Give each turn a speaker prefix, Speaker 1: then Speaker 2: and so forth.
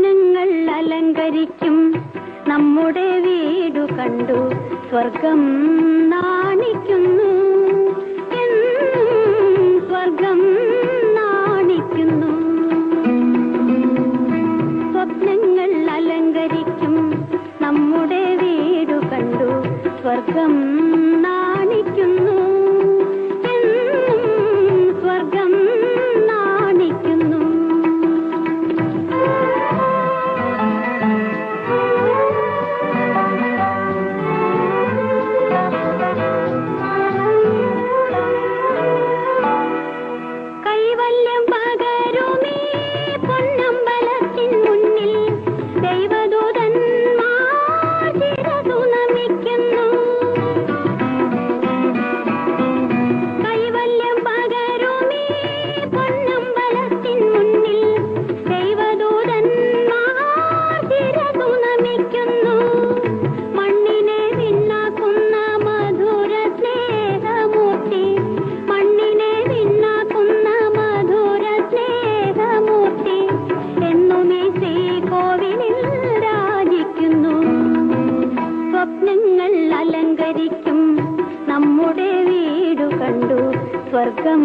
Speaker 1: ഞങ്ങൾ അലങ്കരിക്കും. നമ്മുടെ വീടു കണ്ടു. സ്വർഗം നാണിക്കുന്നു. സ്വർഗം